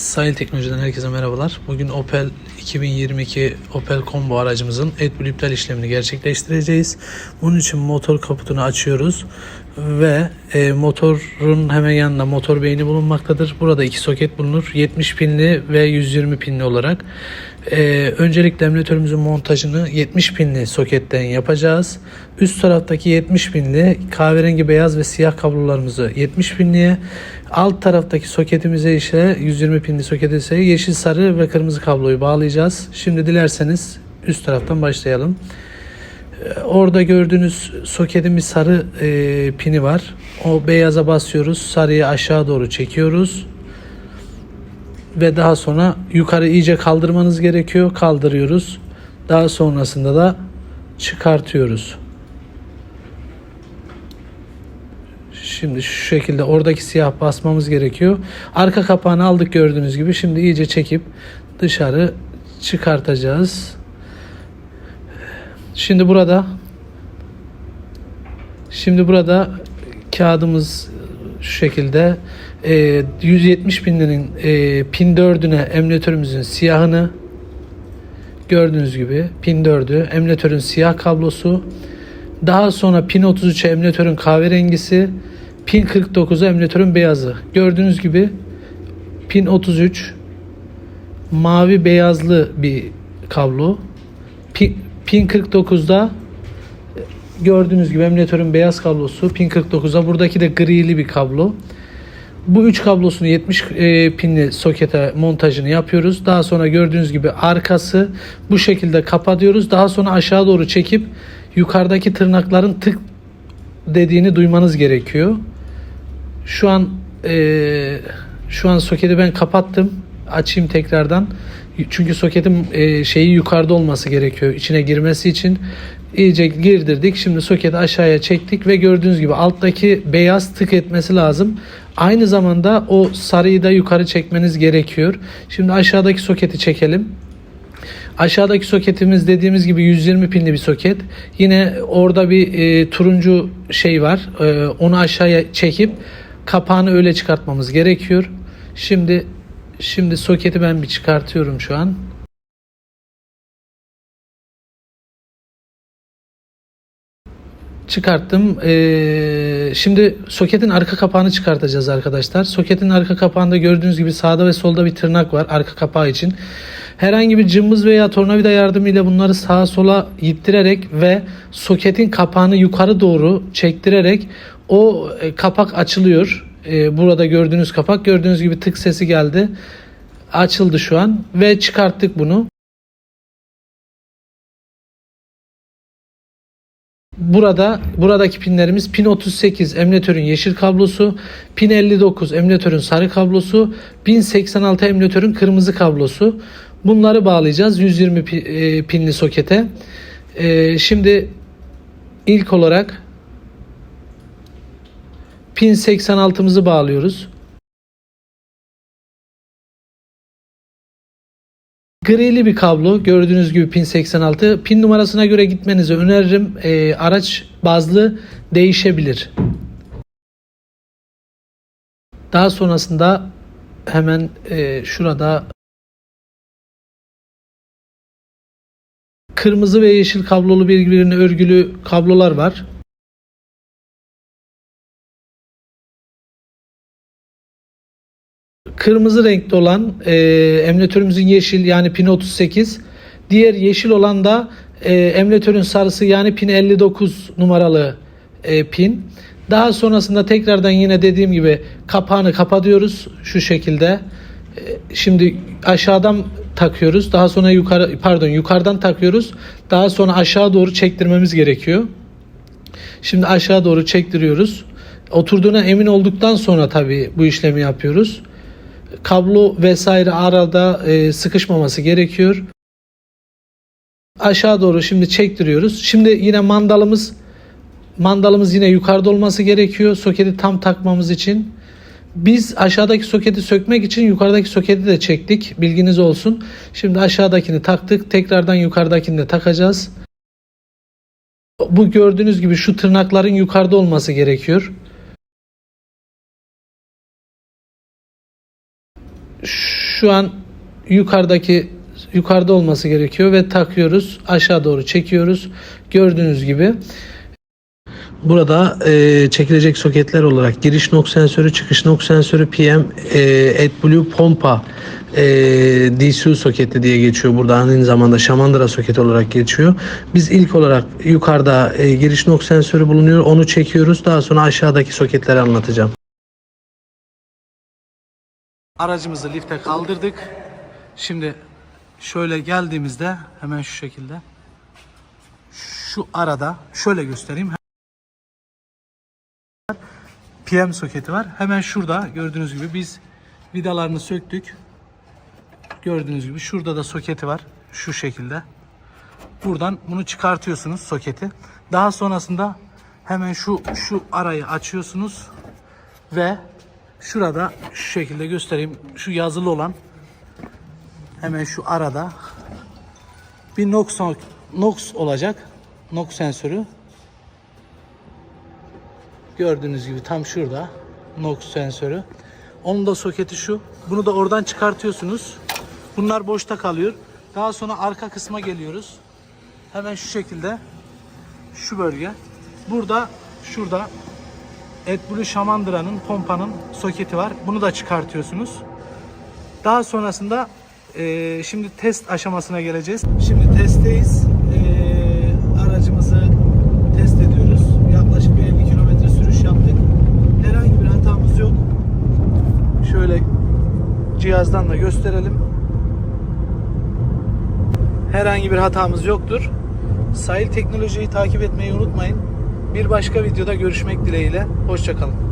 Sahil Teknoloji'den herkese merhabalar. Bugün Opel 2022 Opel Combo aracımızın AdBlue iptal işlemini gerçekleştireceğiz. Bunun için motor kaputunu açıyoruz ve e, motorun hemen yanında motor beyni bulunmaktadır. Burada iki soket bulunur. 70 pinli ve 120 pinli olarak. E, öncelikle emülatörümüzün montajını 70 pinli soketten yapacağız. Üst taraftaki 70 pinli kahverengi beyaz ve siyah kablolarımızı 70 pinliye alt taraftaki soketimize ise 120 pinli sokete ise yeşil sarı ve kırmızı kabloyu bağlayacağız. Şimdi dilerseniz üst taraftan başlayalım. Ee, Orada gördüğünüz soketin bir sarı e, pini var. O beyaza basıyoruz. Sarıyı aşağı doğru çekiyoruz. Ve daha sonra yukarı iyice kaldırmanız gerekiyor. Kaldırıyoruz. Daha sonrasında da çıkartıyoruz. Şimdi şu şekilde oradaki siyah basmamız gerekiyor. Arka kapağını aldık gördüğünüz gibi. Şimdi iyice çekip dışarı çıkartacağız. Şimdi burada şimdi burada kağıdımız şu şekilde e, 170 pinlerin e, pin 4'üne emülatörümüzün siyahını gördüğünüz gibi pin 4'ü emülatörün siyah kablosu daha sonra pin 33'e emülatörün kahverengisi pin 49'a emülatörün beyazı. Gördüğünüz gibi pin 33 mavi beyazlı bir kablo. Pin, pin 49'da gördüğünüz gibi emülatörün beyaz kablosu pin 49'a buradaki de grili bir kablo bu üç kablosunu 70 e, pinli sokete montajını yapıyoruz. Daha sonra gördüğünüz gibi arkası bu şekilde kapatıyoruz. Daha sonra aşağı doğru çekip yukarıdaki tırnakların tık dediğini duymanız gerekiyor. Şu an e, şu an soketi ben kapattım. Açayım tekrardan. Çünkü soketin e, şeyi yukarıda olması gerekiyor içine girmesi için. İyice girdirdik. Şimdi soketi aşağıya çektik ve gördüğünüz gibi alttaki beyaz tık etmesi lazım. Aynı zamanda o sarıyı da yukarı çekmeniz gerekiyor. Şimdi aşağıdaki soketi çekelim. Aşağıdaki soketimiz dediğimiz gibi 120 pinli bir soket. Yine orada bir e, turuncu şey var. E, onu aşağıya çekip kapağını öyle çıkartmamız gerekiyor. Şimdi şimdi soketi ben bir çıkartıyorum şu an. Çıkarttım. Ee, şimdi soketin arka kapağını çıkartacağız arkadaşlar. Soketin arka kapağında gördüğünüz gibi sağda ve solda bir tırnak var arka kapağı için. Herhangi bir cımbız veya tornavida yardımıyla bunları sağa sola ittirerek ve soketin kapağını yukarı doğru çektirerek o e, kapak açılıyor. E, burada gördüğünüz kapak gördüğünüz gibi tık sesi geldi. Açıldı şu an ve çıkarttık bunu. Burada buradaki pinlerimiz pin 38 emülatörün yeşil kablosu, pin 59 emülatörün sarı kablosu, pin 86 emülatörün kırmızı kablosu. Bunları bağlayacağız 120 pi- e, pinli sokete. E, Şimdi ilk olarak pin 86'mızı bağlıyoruz. Grili bir kablo gördüğünüz gibi pin 86. Pin numarasına göre gitmenizi öneririm. Ee, araç bazlı değişebilir. Daha sonrasında hemen e, şurada kırmızı ve yeşil kablolu birbirine örgülü kablolar var. Kırmızı renkli olan e, emülatörümüzün yeşil yani pin 38. Diğer yeşil olan da e, emülatörün sarısı yani pin 59 numaralı e, pin. Daha sonrasında tekrardan yine dediğim gibi kapağını kapatıyoruz şu şekilde. E, şimdi aşağıdan takıyoruz. Daha sonra yukarı pardon yukarıdan takıyoruz. Daha sonra aşağı doğru çektirmemiz gerekiyor. Şimdi aşağı doğru çektiriyoruz. Oturduğuna emin olduktan sonra tabii bu işlemi yapıyoruz kablo vesaire arada e, sıkışmaması gerekiyor. Aşağı doğru şimdi çektiriyoruz. Şimdi yine mandalımız mandalımız yine yukarıda olması gerekiyor. Soketi tam takmamız için. Biz aşağıdaki soketi sökmek için yukarıdaki soketi de çektik. Bilginiz olsun. Şimdi aşağıdakini taktık. Tekrardan yukarıdakini de takacağız. Bu gördüğünüz gibi şu tırnakların yukarıda olması gerekiyor. Şu an yukarıdaki yukarıda olması gerekiyor ve takıyoruz. Aşağı doğru çekiyoruz. Gördüğünüz gibi Burada e, çekilecek soketler olarak giriş nok sensörü, çıkış nok sensörü, PM, e, AdBlue pompa e, DCU soketi diye geçiyor. Burada aynı zamanda şamandıra soketi olarak geçiyor. Biz ilk olarak yukarıda e, giriş nok sensörü bulunuyor. Onu çekiyoruz. Daha sonra aşağıdaki soketleri anlatacağım. Aracımızı lifte kaldırdık. Şimdi şöyle geldiğimizde hemen şu şekilde şu arada şöyle göstereyim. PM soketi var. Hemen şurada gördüğünüz gibi biz vidalarını söktük. Gördüğünüz gibi şurada da soketi var. Şu şekilde. Buradan bunu çıkartıyorsunuz soketi. Daha sonrasında hemen şu şu arayı açıyorsunuz ve şurada şu şekilde göstereyim. Şu yazılı olan hemen şu arada bir NOx, NOx olacak. NOx sensörü. Gördüğünüz gibi tam şurada NOx sensörü. Onun da soketi şu. Bunu da oradan çıkartıyorsunuz. Bunlar boşta kalıyor. Daha sonra arka kısma geliyoruz. Hemen şu şekilde şu bölge. Burada şurada AdBlue Şamandıra'nın pompanın soketi var. Bunu da çıkartıyorsunuz. Daha sonrasında eee, şimdi test aşamasına geleceğiz. Şimdi testteyiz. Eee, aracımızı test ediyoruz. Yaklaşık bir 50 kilometre sürüş yaptık. Herhangi bir hatamız yok. Şöyle cihazdan da gösterelim. Herhangi bir hatamız yoktur. Sahil teknolojiyi takip etmeyi unutmayın. Bir başka videoda görüşmek dileğiyle. Hoşçakalın.